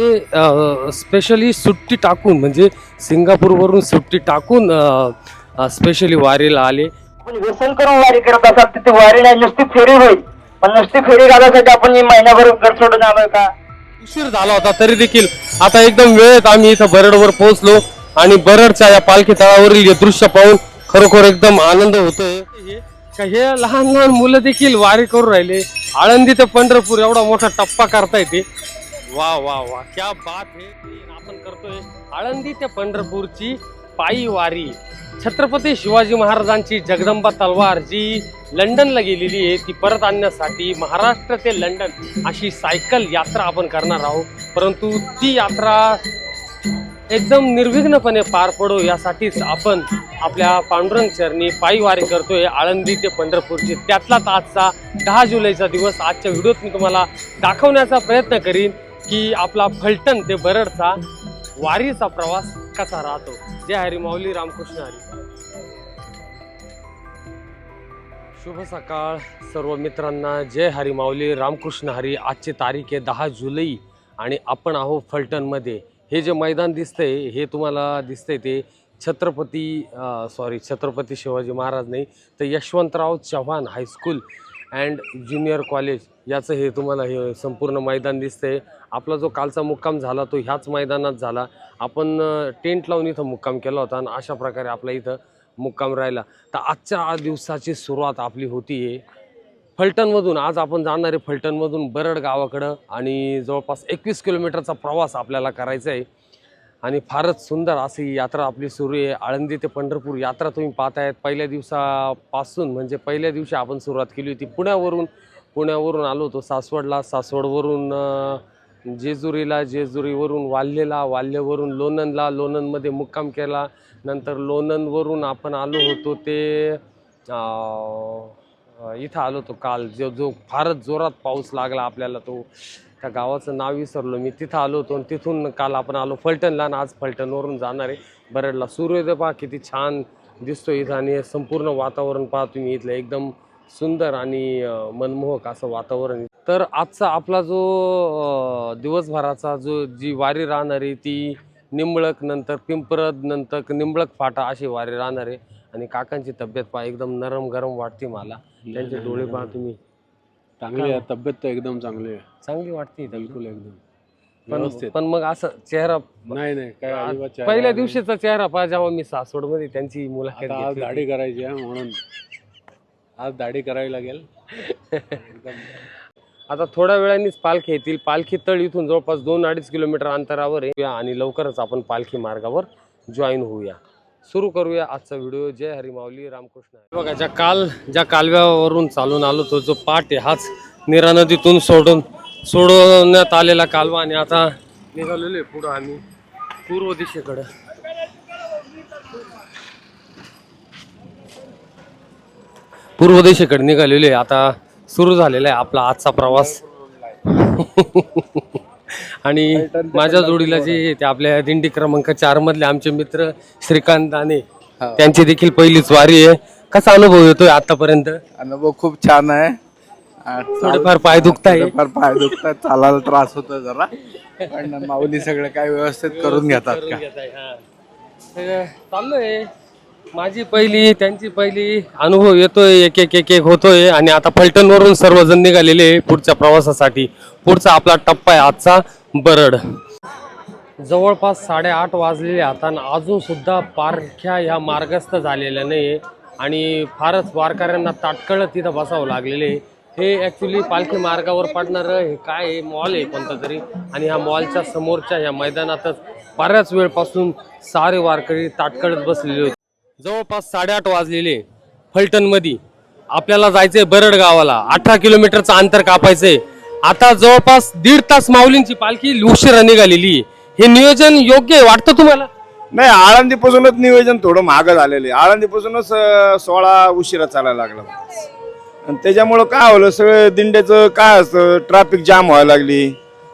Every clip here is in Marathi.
हे स्पेशली सुट्टी टाकून म्हणजे सिंगापूरवरून सुट्टी टाकून स्पेशली वारीला आले. आपण व्यसन करून वारी करत असाल तर ती वारी नाही नुसती फेरी होईल. पण नुसती फेरी घालायसाठी आपण महिनाभर घर सोडून आलोय का? उशीर झाला होता तरी देखील आता एकदम वेळेत आम्ही इथं बरडवर पोहोचलो आणि बरडच्या या पालखी तळावरील हे दृश्य पाहून खरोखर एकदम आनंद होतोय. हे लहान लहान मुलं देखील वारी करून राहिले. आळंदी ते पंढरपूर एवढा मोठा टप्पा करता येते वा वा वा. क्या बात हे. आपण करतोय आळंदी ते पंढरपूरची पायी वारी. छत्रपती शिवाजी महाराजांची जगदंबा तलवार जी लंडनला गेलेली आहे ती परत आणण्यासाठी महाराष्ट्र ते लंडन अशी सायकल यात्रा आपण करणार आहोत. परंतु ती यात्रा एकदम निर्विघ्नपणे पार पडो यासाठीच आपण आपल्या पांडुरंग चरणी पायी वारी करतोय आळंदी ते पंढरपूरची. त्यातलाच आजचा दहा जुलैचा दिवस. आजच्या व्हिडिओत मी तुम्हाला दाखवण्याचा प्रयत्न करीन. की आपला फलटण ते बरडचा वारीचा प्रवास कसा राहतो? जय हरी माऊली रामकृष्ण हरी. शुभ सकाळ सर्व मित्रांना. जय हरी माऊली रामकृष्ण हरी. आजची तारीख आहे दहा जुलै आणि आपण आहो फलटणमध्ये. हे जे मैदान दिसतंय हे तुम्हाला दिसतंय ते छत्रपती सॉरी छत्रपती शिवाजी महाराज नाही तर Yashwantrao Chavan high school and junior college याचं हे तुम्हाला हे संपूर्ण मैदान दिसतंय. आपला जो कालचा मुक्काम झाला तो ह्याच मैदानात झाला. आपण टेंट लावून इथं मुक्काम केला होता आणि अशा प्रकारे आपला इथं मुक्काम राहिला. तर आजच्या दिवसाची सुरुवात आपली होती आहे फलटणमधून आज आपण जाणार आहे फलटणमधून बरड गावाकडं आणि जवळपास एकवीस किलोमीटरचा प्रवास आपल्याला करायचा आहे. आणि फारच सुंदर अशी यात्रा आपली सुरू आहे. आळंदी ते पंढरपूर यात्रा तुम्ही पाहतायत. पहिल्या दिवसापासून म्हणजे पहिल्या दिवशी आपण सुरुवात केली होती. पुण्यावरून पुण्यावरून आलो होतो सासवडला. सासवडवरून जेजुरीला जेजुरीवरून वाल्हेला वाल्हेवरून लोणंदला लोणंदमध्ये मुक्काम केला. नंतर लोणंदवरून आपण आलो होतो ते इथं आलो होतो काल. जो जो फारच जोरात पाऊस लागला आपल्याला तो. त्या गावाचं नाव विसरलो. मी तिथं आलो होतो आणि तिथून काल आपण आलो फलटणला आणि आज फलटणवरून जाणार आहे. बरडला सूर्योदय पहा किती छान दिसतो इथं आणि संपूर्ण वातावरण पहा तुम्ही इथलं. एकदम सुंदर आणि मनमोहक असं वातावरण तर आजचा आपला जो दिवसभराचा जो जी वारी राहणार आहे ती निंबळक नंतर पिंपरद नंतर निंबळक फाटा अशी वारी राहणार आहे. आणि काकांची तब्येत पहा एकदम नरम गरम वाटते मला. त्यांचे डोळे पहा तुम्ही. चांगली आहे तब्येत तर एकदम चांगली आहे. चांगली वाटते बिलकुल एकदम. पण व्यवस्थित. पण मग असं चेहरा नाही नाही काय अजिबात चेहरा पहिल्या नाही. दिवशीचा चेहरा पहा जेव्हा मी सासवडमध्ये त्यांची मुलाखत आता आज घेतली दाढी. करायची आहे म्हणून. आज दाढी करावी लागेल. आता थोड्या वेळानेच पालखी येतील. पालखी तळ इथून जवळपास दोन अडीच किलोमीटर अंतरावर आहे आणि लवकरच आपण पालखी मार्गावर जॉईन होऊया. सुरू करूया आजचा व्हिडिओ. जय हरी माऊली रामकृष्ण बघा ज्या काल ज्या कालव्यावरून चालून आलो तो जो पाट आहे हाच निरा नदीतून सोडून सोडवण्यात आलेला कालवा. आणि आता निघालेलो आहे पुढं आम्ही पूर्व दिशेकडं. पूर्व दिशेकडे निघालेले आहे. आता सुरू झालेला आहे आपला आजचा प्रवास. आणि माझ्या जोडीला जे आहे ते आपल्या दिंडी क्रमांक चार मधले आमचे मित्र श्रीकांत दाने त्यांची देखील पहिलीच वारी आहे. कसा अनुभव येतोय आतापर्यंत? अनुभव खूप छान आहे. थोडेफार पाय दुखताय. थोडेफार पाय दुखतात चालायला त्रास होतो जरा. पण माऊली सगळं काय व्यवस्थित करून घेतात का? चाललोय. माझी पहिली त्यांची पहिली अनुभव येतोय एक एक एक एक होतोय. आणि आता फलटणवरून सर्वजण निघालेले पुढच्या प्रवासासाठी. पुढचा आपला टप्पा आहे आजचा बरड. जवळपास साडेआठ वाजलेले आता अजून सुद्धा पारख्या ह्या मार्गस्थ झालेल्या नाही आणि फारच वारकऱ्यांना ताटकळत तिथं बसावं लागलेले आहे. हे ॲक्च्युली पालखी मार्गावर पडणारं हे काय आहे? मॉल आहे कोणता तरी. आणि ह्या मॉलच्या समोरच्या ह्या मैदानातच बऱ्याच वेळपासून सारे वारकरी ताटकळत बसलेले होते. जवळपास साडेआठ वाजलेले फलटणमध्ये. आपल्याला जायचंय बरड गावाला. अठरा किलोमीटरचं अंतर कापायचंय. आता जवळपास दीड तास माऊलींची पालखी उशिरा निघालेली. आहे. हे नियोजन योग्य आहे वाटतं तुम्हाला? नाही आळंदीपासूनच नियोजन थोडं महाग झालेलं आहे. आळंदीपासूनच अं, सोळा उशिरा चालायला लागला. आणि त्याच्यामुळं काय होलं सगळं दिंड्याचं काय असतं ट्रॅफिक जाम व्हायला लागली.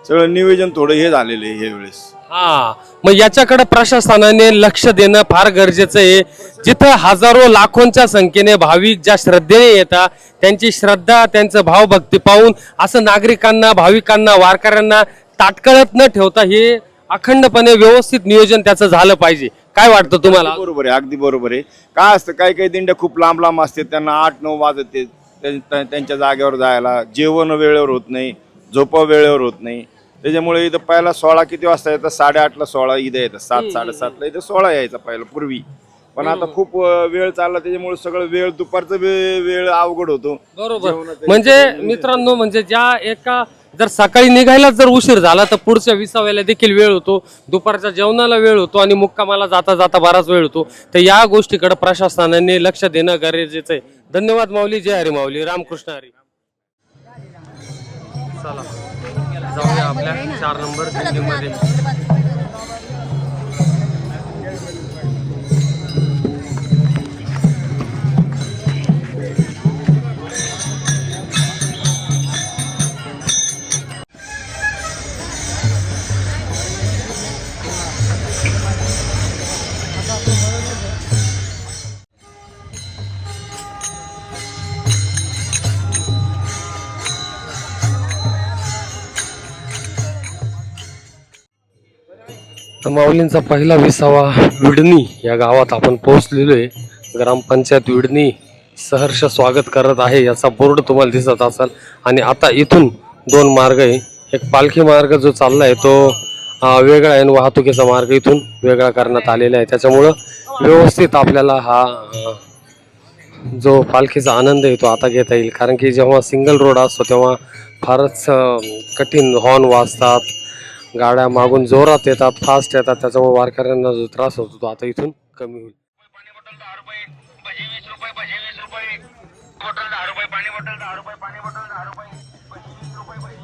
सगळं नियोजन थोडं हे झालेलं आहे ह्या वेळेस. हा मग याच्याकडे प्रशासनाने लक्ष देणं फार गरजेचं आहे. जिथं हजारो लाखोंच्या संख्येने भाविक ज्या श्रद्धेने येतात त्यांची श्रद्धा त्यांचं भावभक्ती पाहून असं नागरिकांना भाविकांना वारकऱ्यांना ताटकळत न ठेवता हे अखंडपणे व्यवस्थित नियोजन त्याचं झालं पाहिजे. काय वाटतं तुम्हाला? बरोबर आहे अगदी बरोबर आहे. काय असतं काही काही दिंड्या खूप लांब लांब असते त्यांना आठ नऊ वाजते त्यां- त्यांच्या जागेवर जायला जेवण वेळेवर होत नाही झोपा वेळेवर होत नाही. त्याच्यामुळे इथं पहिला सोळा किती वाजता येतात साडेआठला सोळा इथं येतात सात साडेसातला इथं सोळा यायचा पहिला पूर्वी. पण आता खूप वेळ चालला त्याच्यामुळे सगळं वेळ दुपारचं वेळ अवघड होतो. बरोबर. म्हणजे मित्रांनो म्हणजे ज्या एका जर सकाळी निघायला जर उशीर झाला तर पुढच्या विसाव्याला देखील वेळ होतो. दुपारच्या जेवणाला वेळ होतो आणि मुक्कामाला जाता जाता बराच वेळ होतो. तर या गोष्टीकडे प्रशासनाने लक्ष देणं गरजेचं आहे. धन्यवाद माऊली. जय हरी माऊली. रामकृष्ण हरी. चला. जाऊया आपल्या चार नंबर दिंडीमध्ये माऊलींचा पहिला विसावा विडणी या गावात आपण पोहोचलेलो आहे. ग्रामपंचायत विडणी सहर्ष स्वागत करत आहे याचा बोर्ड तुम्हाला दिसत असाल. आणि आता इथून दोन मार्ग आहे. एक पालखी मार्ग जो चालला आहे तो वेगळा आहे आणि वाहतुकीचा मार्ग इथून वेगळा करण्यात आलेला आहे. त्याच्यामुळं व्यवस्थित आपल्याला हा जो पालखीचा आनंद आहे तो आता घेता येईल. कारण की जेव्हा सिंगल रोड असतो तेव्हा फारच कठीण हॉर्न वाजतात. गाड्या मागून जोरात येतात फास्ट येतात त्याच्यामुळे वारकऱ्यांना जो त्रास होतो तो आता इथून कमी होईल.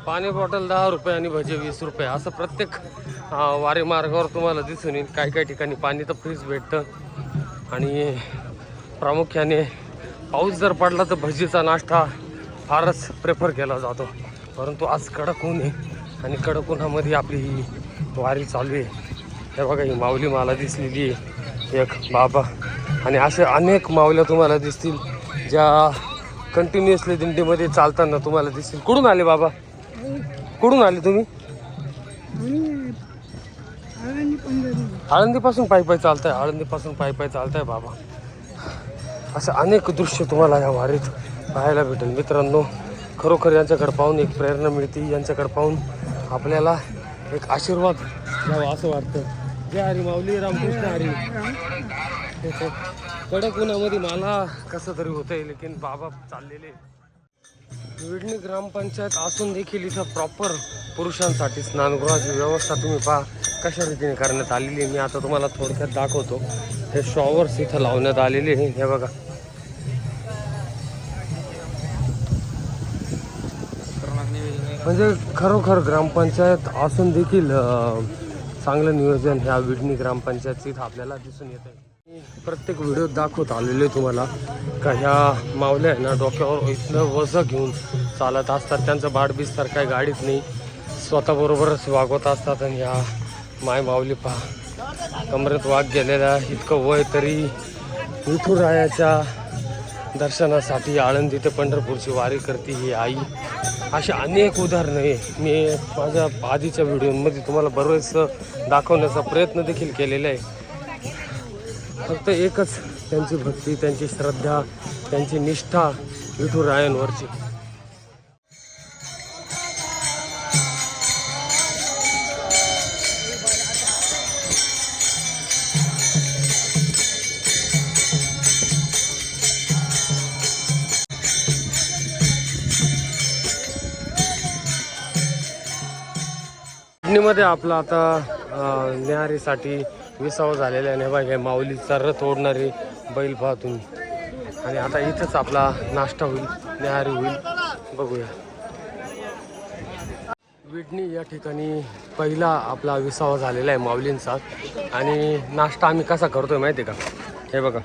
पाणी बॉटल दहा रुपये आणि भजे वीस रुपये असं प्रत्येक वारी मार्गावर तुम्हाला दिसून येईल. काही काही ठिकाणी पाणी तर फ्रीज भेटतं. आणि प्रामुख्याने पाऊस जर पडला तर भजीचा नाश्ता फारच प्रेफर केला जातो. परंतु आज कडक ऊन आहे. आणि कडक उन्हामध्ये आपली ही वारी चालू आहे. हे बघा ही माऊली मला दिसलेली आहे. एक बाबा. आणि असे अनेक माऊल्या तुम्हाला दिसतील ज्या कंटिन्युअसली दिंडीमध्ये चालताना तुम्हाला दिसतील. कुठून आले बाबा? कुठून आले तुम्ही? आळंदीपासून पायी पायी चालताय आळंदीपासून पायी पायी चालताय बाबा. असं अनेक दृश्य तुम्हाला या वारीत पाहायला भेटेल. मित्रांनो खरोखर यांच्याकडे पाहून एक प्रेरणा मिळते. यांच्याकडे पाहून आपल्याला एक आशीर्वाद द्यावा असं वाटतं. जय हरी माऊली रामकृष्ण हरी. कडक उन्हामध्ये मला कसं तरी होतंय लेकिन बाबा चाललेले विडणी ग्रामपंचायत असून देखील इथं प्रॉपर पुरुषांसाठी स्नानगृहाची व्यवस्था तुम्ही पहा कशा रीतीने करण्यात आलेली आहे. मी आता तुम्हाला थोडक्यात दाखवतो. हे शॉवर्स इथं लावण्यात आलेले आहे. हे बघा. म्हणजे खरोखर ग्रामपंचायत असून देखील चांगलं नियोजन ह्या विडणी ग्रामपंचायतीत आपल्याला दिसून येत आहे. प्रत्येक व्हिडिओ दाखवत आलेले तुम्हाला. का ह्या मावल्या आहे ना डोक्यावर इथनं वजं घेऊन चालत असतात. त्यांचं बाडबिस्तर काय गाडीत नाही. स्वतःबरोबरच वागवत असतात आणि ह्या माय माऊली पहा. कमरेत वाघ गेलेला इतकं वय तरी विठुरायाच्या दर्शनासाठी आळंदी ते पंढरपूरची वारी करते ही आई. अशी अनेक उदाहरणं आहे. मी माझ्या आधीच्या व्हिडिओमध्ये तुम्हाला बरेच दाखवण्याचा प्रयत्न देखील केलेला आहे. फक्त एकच त्यांची भक्ती त्यांची श्रद्धा त्यांची निष्ठा विठुरायांवरची. मध्ये आपला आता न्याहारीसाठी विसावा झालेला आहे. बघा हे माऊलीचा रथ ओढणारे बैल पहा आणि आता इथंच आपला नाश्ता होईल न्याहारी होईल. बघूया. विडणी या ठिकाणी पहिला आपला विसावा झालेला आहे माऊलींचा. आणि नाश्ता आम्ही कसा करतोय माहिती आहे का? हे बघा.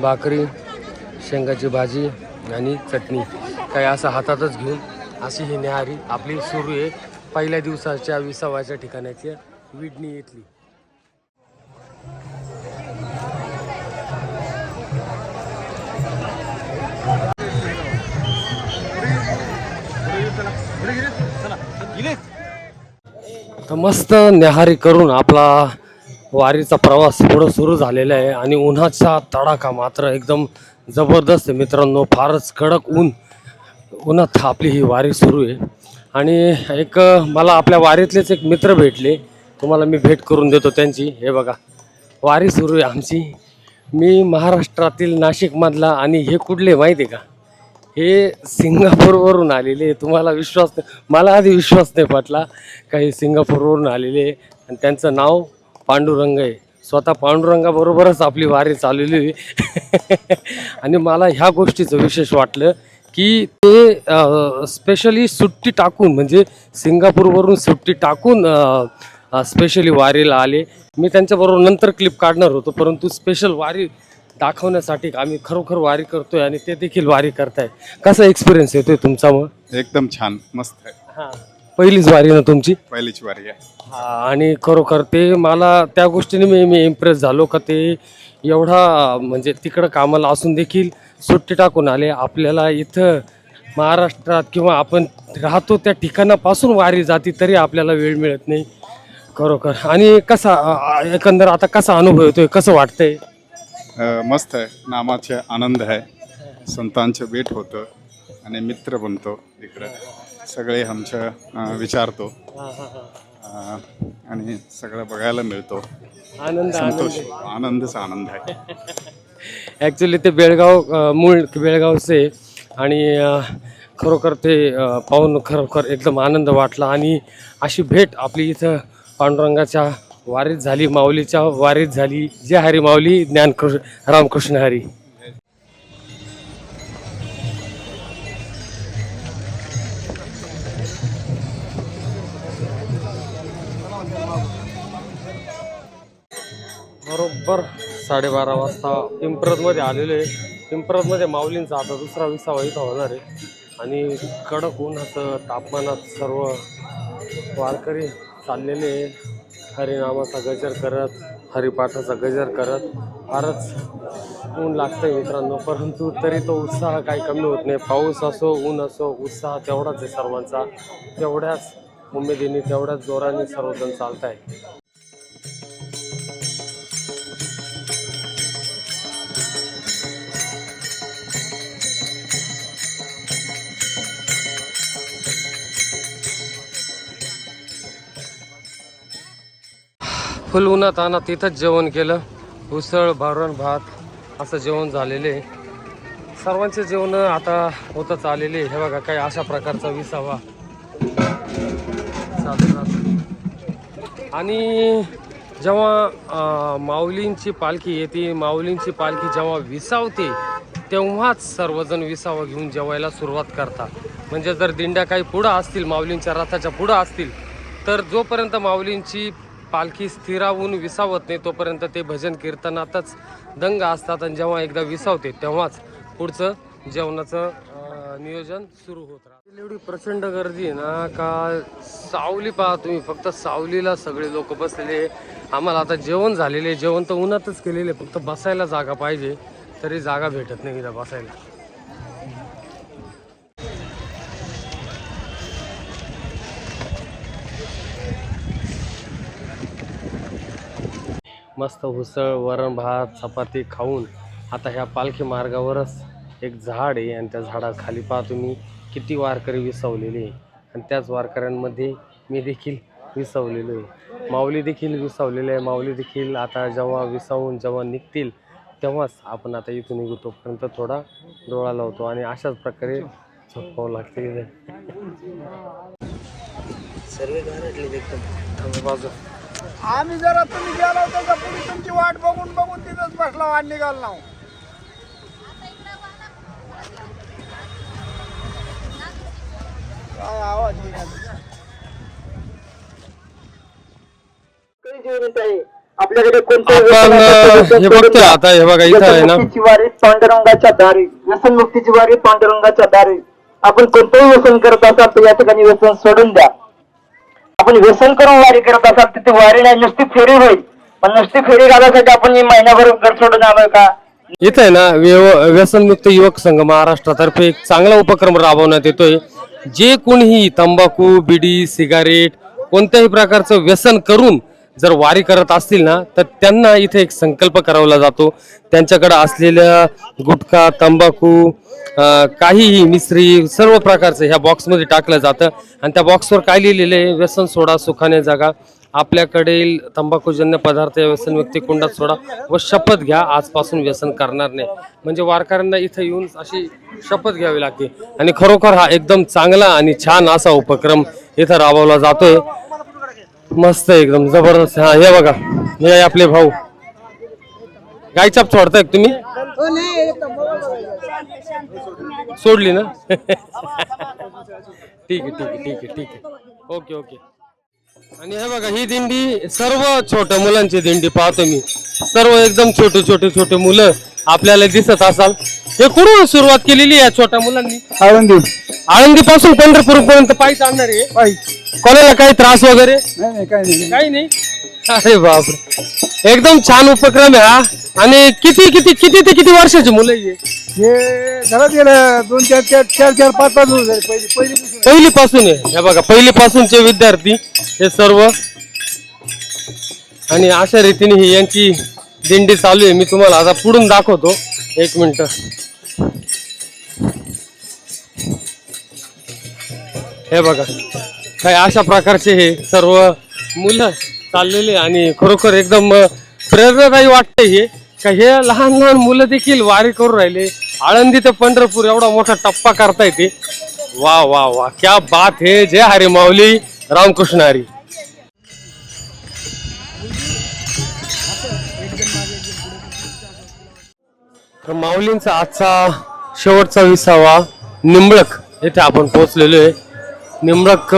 भाकरी शेंगाची भाजी आणि चटणी. काही असं हातातच घेऊन अशी ही न्याहारी आपली सुरू आहे. पहिल्या दिवसाच्या विसावाच्या ठिकाणाची विडणी इथली तर मस्त न्याहारी करून आपला वारीचा प्रवास पुढं सुरू झालेला आहे आणि उन्हाचा तडाखा मात्र एकदम जबरदस्त मित्रांनो. फारच कडक ऊन उन्हात आपली ही वारी सुरू आहे. आणि एक मला आपल्या वारीतलेच एक मित्र भेटले. तुम्हाला मी भेट करून देतो त्यांची. हे बघा वारी सुरू आहे आमची. मी महाराष्ट्रातील नाशिकमधला आणि हे कुठले माहिती आहे का? हे सिंगापूरवरून आलेले. तुम्हाला विश्वास नाही मला आधी विश्वास नाही पटला काही सिंगापूरवरून आलेले. आणि त्यांचं नाव पांडुरंग आहे. स्वतः पांडुरंगाबरोबरच आपली वारी चाललेली आहे. आणि मला ह्या गोष्टीचं विशेष वाटलं की ते स्पेशली सुट्टी टाकून म्हणजे सिंगापूरवरून सुट्टी टाकून स्पेशली वारीला आले. मी त्यांच्याबरोबर नंतर क्लिप काढणार होतो परंतु स्पेशल वारी दाखवण्यासाठी आम्ही खरोखर वारी करतोय आणि ते देखील वारी करताय. कसा एक्सपिरियन्स येतोय तुमचा मग? एकदम छान मस्त आहे. हां. पहिलीच वारी ना तुमची? पहिलीच वारी आहे. आणि खरोखर ते मला त्या गोष्टीने मी मी इम्प्रेस झालो का ते एवढा म्हणजे तिकडं कामाला असून देखील सुट्टी टाकून आले. आपल्याला इथं महाराष्ट्रात किंवा आपण राहतो त्या ठिकाणापासून वारी जाती तरी आपल्याला वेळ मिळत नाही. खरोखर. आणि कसा एकंदर आता कसा अनुभव येतोय? कसं वाटतंय? मस्त आहे. नामाचे आनंद आहे. संतांचं भेट होतं आणि मित्र बनतो इकडं. सगळे आमचं अ, विचारतो. अ, आणि सगळं बघायला मिळतो. आनंद संतोष. आनंदच आनंद आहे. ॲक्च्युली ते बेळगाव अ, मूळ बेळगावचे आणि अ, खरोखर ते अ, पाहून खरोखर एकदम आनंद वाटला आणि अशी भेट आपली इथं पांडुरंगाच्या वारीत झाली माऊलीच्या वारीत झाली. जय हरी माऊली ज्ञानकृष्ण रामकृष्ण हरी. बरोबर साडेबारा वाजता पिंपरतमध्ये आलेलो आहे. पिंपरतमध्ये माऊलींचा आता दुसरा विसावा इथं होणार आहे. आणि कडक उन्हाचं तापमानात सर्व वारकरी चाललेले हरिनामाचा गजर करत हरिपाठाचा गजर करत. फारच ऊन लागतं मित्रांनो परंतु तरी तो उत्साह काही कमी होत नाही. पाऊस असो ऊन असो उत्साह तेवढाच आहे सर्वांचा. तेवढ्याच उमेदीने तेवढ्याच जोराने सर्वजण चालत आहे फुल उन्हात आणा तिथंच जेवण केलं. उसळ भारण भात असं जेवण झालेले. आहे. सर्वांचे जेवण आता होतच आलेले. हे बघा काही अशा प्रकारचा विसावा. आणि जेव्हा माऊलींची पालखी येते माऊलींची पालखी जेव्हा विसावते तेव्हाच सर्वजण विसावा घेऊन जेवायला सुरुवात करतात. म्हणजे जर दिंड्या काही पुढं असतील माऊलींच्या रथाच्या पुढं असतील तर जोपर्यंत माऊलींची पालखी स्थिरावून विसावत नाही तोपर्यंत ते भजन कीर्तनातच दंग असतात आणि जेव्हा एकदा विसावते तेव्हाच पुढचं जेवणाचं नियोजन सुरू होत राहतं. एवढी प्रचंड गर्दी आहे ना का सावली पहा तुम्ही फक्त सावलीला सगळे लोक बसलेले. आम्हाला आता जेवण झालेले जेवण तर उन्हातच केलेले फक्त बसायला जागा पाहिजे तरी जागा भेटत नाही इथं बसायला. मस्त उसळ वरण भात चपाती खाऊन आता ह्या पालखी मार्गावरच एक झाड आहे आणि त्या झाडाखाली पहा तुम्ही किती वारकरी विसावलेले आहे. आणि त्याच वारकऱ्यांमध्ये मी देखील विसावलेलो आहे. माऊली देखील विसावलेले आहे. माऊली देखील आता जेव्हा विसावून जेव्हा निघतील तेव्हाच आपण आता इथून निघू. तोपर्यंत थोडा डोळा लावतो आणि अशाच प्रकारे झोपावं लागते इथे. थांबा बाजू. आम्ही जरा तुम्ही गेला होता का पुढे तुमची वाट बघून बघून तिथंच बसला आणि निघाल ना काय आवाज येईना. आपल्याकडे कोणत्याही आपण हे बघतोय आता हे बघा इथं आहे ना. वारी पांडुरंगाच्या दारी. व्यसनमुक्तीची वारी पांडुरंगाच्या दारी. आपण कोणतंही व्यसन करत असाल तर या ठिकाणी व्यसन सोडून द्या. आपण व्यसन करून वारी करत असाल तर ती वारी नाही नुसती फेरी होईल. पण नुसती फेरी घालायसाठी आपण महिन्याभर घर सोडून आलोय का? इथं आहे ना व्यव- व्यसनमुक्त युवक संघ महाराष्ट्रातर्फे एक चांगला उपक्रम राबवण्यात येतोय. जे कोणीही तंबाखू बिडी सिगारेट कोणत्याही प्रकारचं व्यसन करून जर वारी करत असतील ना तर त्यांना इथे एक संकल्प करावला जातो. त्यांच्याकडे असलेल्या गुटखा तंबाखू काहीही मिश्री सर्व प्रकारचं ह्या बॉक्समध्ये टाकलं जातं. आणि त्या बॉक्सवर काय लिहिलेलं आहे? व्यसन सोडा सुखाने जागा. आपल्याकडील तंबाखूजन्य पदार्थ या व्यसन व्यक्ती कुंडात सोडा व शपथ घ्या. आजपासून व्यसन करणार नाही. म्हणजे वारकऱ्यांना इथं येऊन अशी शपथ घ्यावी लागते. आणि खरोखर हा एकदम चांगला आणि छान असा उपक्रम इथं राबवला जातोय. मस्त एकदम जबरदस्त. हा हे बघा हे आहे आपले भाऊ. गायचाप सोडताय का तुम्ही? सोडली ना? ठीक आहे ठीक आहे ठीक आहे ठीक आहे. Okay okay. आणि हे बघा ही दिंडी सर्व छोट्या मुलांची दिंडी पाहतो मी. सर्व एकदम छोटे छोटे छोटे मुलं आपल्याला दिसत असाल. हे कुठून सुरुवात केलेली आहे या छोट्या मुलांनी? आळंदी. आळंदी पासून पंढरपूर पर्यंत पायी चालणार आहे कोणाला काही त्रास वगैरे? नाही नाही काय नाही. काही नाही? अरे बापरे. एकदम छान उपक्रम आहे हा. आणि किती किती किती ते किती वर्षाची मुलं आहे? हे? हे घरात गेलं दोन चार चार चार चार पाच पाच वर्ष झाले. पहिली पहिली पहिलीपासून आहे. हे बघा पहिलीपासूनचे विद्यार्थी हे सर्व. आणि अशा रीतीने ही यांची दिंडी चालू आहे. मी तुम्हाला आता पुढून दाखवतो. एक मिनिट. हे बघा काही अशा प्रकारचे हे सर्व मुलं चाललेले आणि खरोखर एकदम प्रेरणादायी वाटते हे. का हे लहान लहान मुलं देखील वारी करून राहिले. आळंदी ते पंढरपूर एवढा मोठा टप्पा करता येते वा वा वा क्या बात है. जय हरी माऊली. रामकृष्ण हरी. तर माऊलींचा आजचा शेवटचा विसावा निंबळक येथे आपण पोहोचलेलो आहे. निंबळक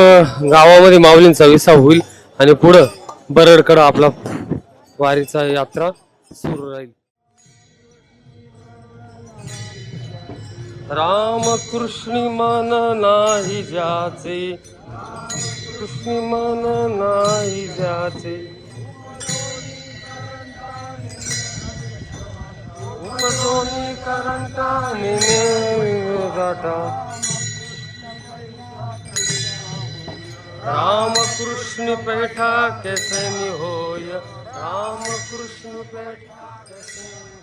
गावामध्ये माऊलींचा विसा होईल आणि पुढं बरडकडं आपला वारीचा यात्रा सुरू राहील. राम कृष्ण मन नाही ज्याचे. कृष्णी मन नाही ज्याचे. उपजोनी करंटा नेमे गाटा राम कृष्ण पेठा कैसे नि होय? राम कृष्ण पेठा कैसे नि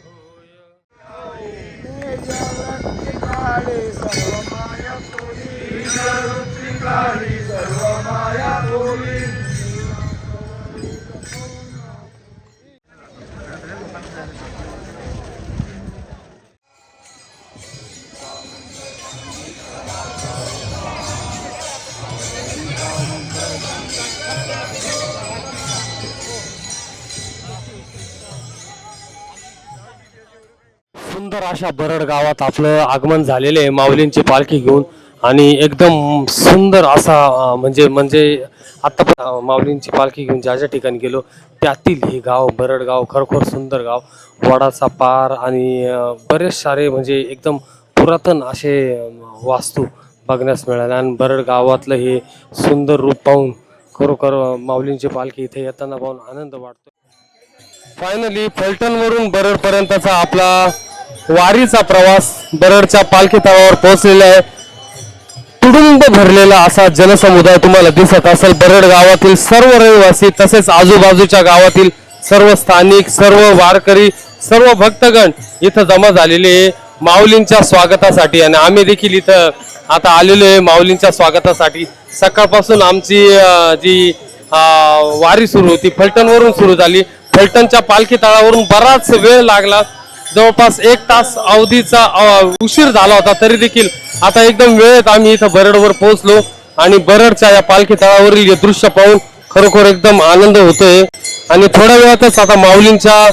होय? Sarvamaya Puri Vijayanti Kali Sarvamaya Puri Vijayanti Kali सुंदर अशा बरड गावात आपलं आगमन झालेले आहे. माऊलींची पालखी घेऊन आणि एकदम सुंदर असा म्हणजे म्हणजे आत्ता पण, माऊलींची पालखी घेऊन ज्या ज्या ठिकाणी गेलो त्यातील हे गाव बरड गाव खरोखर सुंदर गाव वडाचा पार आणि बरेच सारे म्हणजे एकदम पुरातन असे वास्तू बघण्यास मिळाले. आणि बरड गावातलं हे सुंदर रूप पाहून खरोखर माऊलींची पालखी इथे येताना पाहून आनंद वाटतो. फायनली फलटणवरून बरडपर्यंतचा आपला वारीचा प्रवास बरडच्या पालखी तळावर पोहोचलेला आहे. तुडुंब भरलेला असा जनसमुदाय तुम्हाला दिसत असेल. बरड गावातील सर्व रहिवासी तसेच आजूबाजूच्या गावातील सर्व स्थानिक सर्व वारकरी सर्व भक्तगण इथं जमा झालेले आहे. माऊलींच्या स्वागतासाठी आणि आम्ही देखील इथं आता आलेलो आहे माऊलींच्या स्वागतासाठी. सकाळपासून आमची जी वारी सुरू होती फलटणवरून सुरू झाली. फलटणच्या पालखी तळावरून बराच वेळ लागला. जवळपास एक तास अवधीचा उशीर झाला होता तरी देखील आता एकदम वेळेत आम्ही इथं बरडवर पोहोचलो आणि बरडच्या या पालखी तळावरील हे दृश्य पाहून खरोखर एकदम आनंद होतोय. आणि थोड्या वेळातच आता माऊलींच्या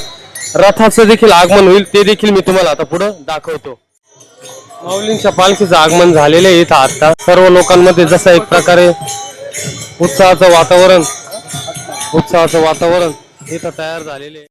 रथाचं देखील आगमन होईल ते देखील मी तुम्हाला आता पुढं दाखवतो. माऊलींच्या पालखीचं आगमन झालेलं आहे इथं आता. सर्व लोकांमध्ये जसं एक प्रकारे उत्साहाचं वातावरण उत्साहाचं वातावरण इथं तयार झालेले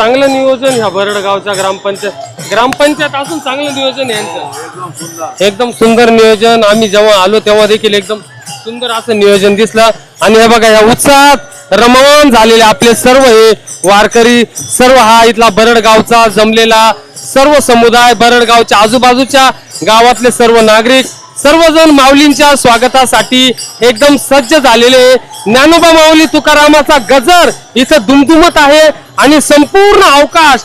चांगलं नियोजन ह्या बरडगावच्या ग्रामपंचायत ग्रामपंचायत असून चांगलं नियोजन आहे यांचं. एकदम सुंदर नियोजन. आम्ही जेव्हा आलो तेव्हा देखील एकदम सुंदर असं नियोजन दिसलं. आणि हे बघा या उत्साहात रममान झालेले आपले सर्व हे वारकरी सर्व हा इथला बरडगावचा जमलेला सर्व समुदाय बरडगावच्या आजूबाजूच्या गावातले सर्व नागरिक सर्वजण माऊलींच्या स्वागतासाठी एकदम सज्ज झालेले ज्ञानोबा माऊली तुकारामाचा गजर इथं दुमदुमत आहे आणि संपूर्ण अवकाश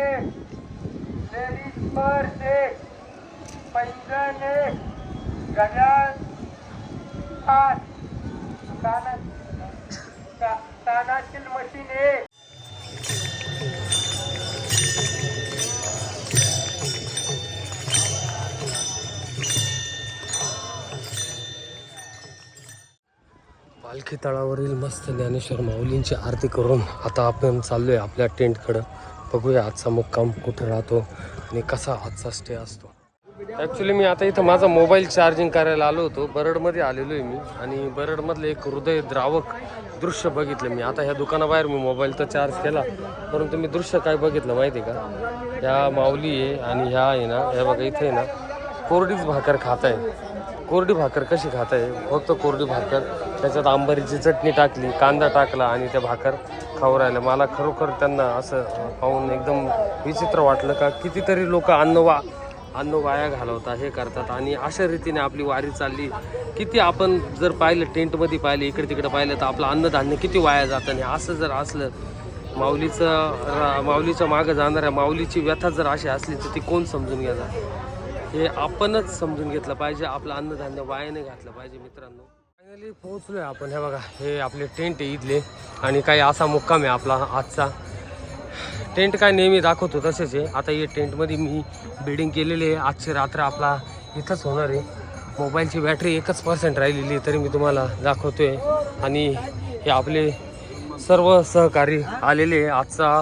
तेवीस पर से मशीन पालखी तळावरील मस्त ज्ञानेश्वर माऊलींची आरती करून आता आपण चाललोय आपल्या आपल्या टेंटकडं. बघूया आजचा मुक्काम कुठे राहतो आणि कसा आजचा स्टे असतो. ॲक्च्युली मी आता इथं माझा मोबाईल चार्जिंग करायला आलो होतो. बरडमध्ये आलेलो आहे मी. आणि बरडमधलं एक हृदय द्रावक दृश्य बघितलं मी. आता ह्या दुकानाबाहेर मी मोबाईल तर चार्ज केला. परंतु मी दृश्य काय बघितलं माहिती आहे का? ह्या माऊली आहे आणि ह्या आहे ना ह्या बघा इथे आहे ना कोरडीच भाकर खात आहे कोरडी भाकर कशी खात आहे फक्त कोरडी भाकर. त्याच्यात आंबारीची चटणी टाकली कांदा टाकला आणि त्या भाकर खाऊ राहिलं. मला खरोखर त्यांना असं पाहून एकदम विचित्र वाटलं का कितीतरी लोक अन्न वा अन्न वाया घालवतात हे करतात. आणि अशा रीतीने आपली वारी चालली. किती आपण जर पाहिलं टेंटमध्ये पाहिलं इकडे तिकडे पाहिलं तर आपलं अन्नधान्य किती वाया जातं. आणि असं जर असलं माऊलीचं रा- माऊलीच्या मागं जाणाऱ्या माऊलीची व्यथा जर अशी असली तर ती कोण समजून घेणार? हे आपणच समजून घेतलं पाहिजे. आपलं अन्नधान्य वाया नाही घातलं पाहिजे मित्रांनो. फायनली पोहोचलोय आपण. हे बघा हे आपले टेंट आहे इथले आणि काही असा मुक्काम आहे आपला आजचा. टेंट काय नेहमी दाखवतो तसेच आहे. आता हे टेंटमध्ये मी बिल्डिंग केलेली आहे. आजची रात्र आपला इथंच होणार आहे. मोबाईलची बॅटरी एकच पर्सेंट राहिलेली तरी मी तुम्हाला दाखवतो आहे आणि हे आपले सर्व सहकारी आलेले आजचा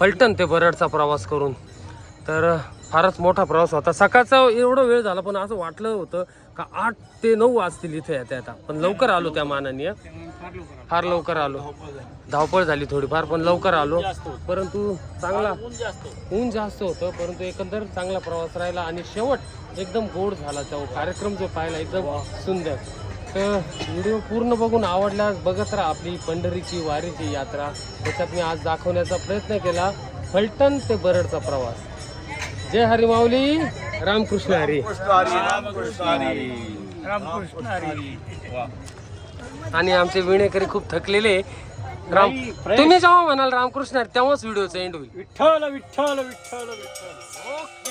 पलटण ते बरडचा प्रवास करून. तर फारच मोठा प्रवास होता. सकाळचा एवढा वेळ झाला पण असं वाटलं होतं का आठ ते नऊ वाजतील इथे येता येता. पण लवकर आलो त्या मानाने. फार लवकर आलो. धावपळ झाली थोडीफार पण लवकर आलो. परंतु चांगला ऊन जास्त होतं परंतु एकंदर चांगला प्रवास राहिला आणि शेवट एकदम गोड झाला त्या कार्यक्रम जो पाहिला एकदम सुंदर. तर व्हिडिओ पूर्ण बघून आवडल्यास बघत राहा आपली पंढरीची वारीची यात्रा. त्याच्यात मी आज दाखवण्याचा प्रयत्न केला फलटण ते बरडचा प्रवास. जय हरी माऊली रामकृष्ण हरी. आणि आमचे विणेकरी खूप थकलेले राम तुम्ही जेव्हा म्हणाल रामकृष्ण हरी तेव्हाच व्हिडिओचा एंड होईल. विठ्ठल विठ्ठल विठ्ठल विठ्ठल.